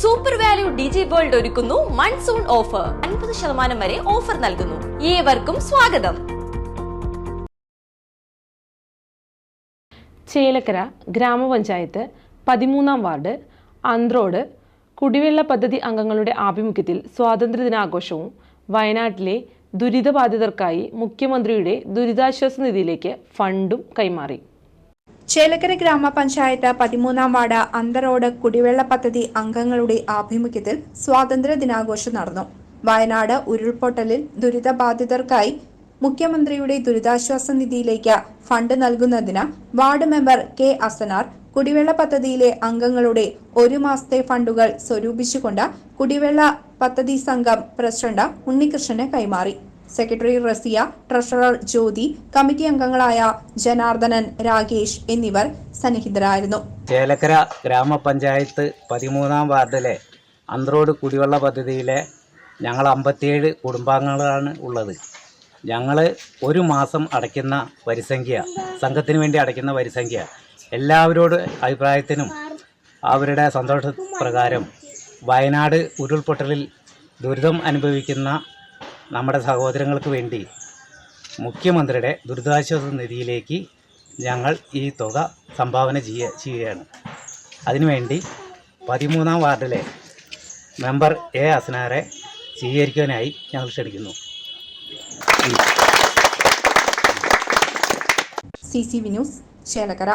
Super value digi world ഒരുക്കുന്നു monsoon offer അൻപത് ശതമാനം വരെ ഓഫർ നൽകുന്നു. ഏവർക്കും സ്വാഗതം. ചേലക്കര ഗ്രാമപഞ്ചായത്ത് പതിമൂന്നാം വാർഡ് അന്ത്രോഡ് കുടിവെള്ള പദ്ധതി അംഗങ്ങളുടെ ആഭിമുഖ്യത്തിൽ സ്വാതന്ത്ര്യദിനാഘോഷവും വയനാട്ടിലെ ദുരിതബാധിതർക്കായി മുഖ്യമന്ത്രിയുടെ ദുരിതാശ്വാസ നിധിയിലേക്ക് ഫണ്ടും കൈമാറി. ചേലക്കര ഗ്രാമപഞ്ചായത്ത് പതിമൂന്നാം വാർഡ് അന്തറോഡ് കുടിവെള്ള പദ്ധതി അംഗങ്ങളുടെ ആഭിമുഖ്യത്തിൽ സ്വാതന്ത്ര്യ ദിനാഘോഷം നടന്നു. വയനാട് ഉരുൾപൊട്ടലിൽ ദുരിതബാധിതർക്കായി മുഖ്യമന്ത്രിയുടെ ദുരിതാശ്വാസ നിധിയിലേക്ക് ഫണ്ട് നൽകുന്നതിന് വാർഡ് മെമ്പർ കെ അസനാർ കുടിവെള്ള പദ്ധതിയിലെ അംഗങ്ങളുടെ ഒരു മാസത്തെ ഫണ്ടുകൾ സ്വരൂപിച്ചുകൊണ്ട് കുടിവെള്ള പദ്ധതി സംഘം പ്രസിഡന്റ് ഉണ്ണികൃഷ്ണന് കൈമാറി. Secretary Rasiya treasurer Jyothi committee അംഗങ്ങളായ ജനാർദ്ദനൻ രാകേഷ് എന്നിവർ സന്നിഹിതരായിരുന്നു. ചേലക്കര ഗ്രാമപഞ്ചായത്ത് പതിമൂന്നാം വാർഡിലെ അന്ത്രോട് കുടിവെള്ള പദ്ധതിയിലെ ഞങ്ങൾ അമ്പത്തിയേഴ് കുടുംബാംഗങ്ങളാണ് ഉള്ളത്. ഞങ്ങൾ ഒരു മാസം അടയ്ക്കുന്ന വരിസംഖ്യ സംഘത്തിന് വേണ്ടി അടയ്ക്കുന്ന വരിസംഖ്യ എല്ലാവരോട് അഭിപ്രായത്തിനും അവരുടെ സന്തോഷ പ്രകാരം വയനാട് ഉരുൾപൊട്ടലിൽ ദുരിതം അനുഭവിക്കുന്ന നമ്മുടെ സഹോദരങ്ങൾക്ക് വേണ്ടി മുഖ്യമന്ത്രിയുടെ ദുരിതാശ്വാസ നിധിയിലേക്ക് ഞങ്ങൾ ഈ തുക സംഭാവന ചെയ്യ ചെയ്യുകയാണ്. അതിനുവേണ്ടി പതിമൂന്നാം വാർഡിലെ മെമ്പർ എ അസ്നാറെ സ്വീകരിക്കാനായി ഞങ്ങൾ ക്ഷണിക്കുന്നു. C C V news Chelakkara.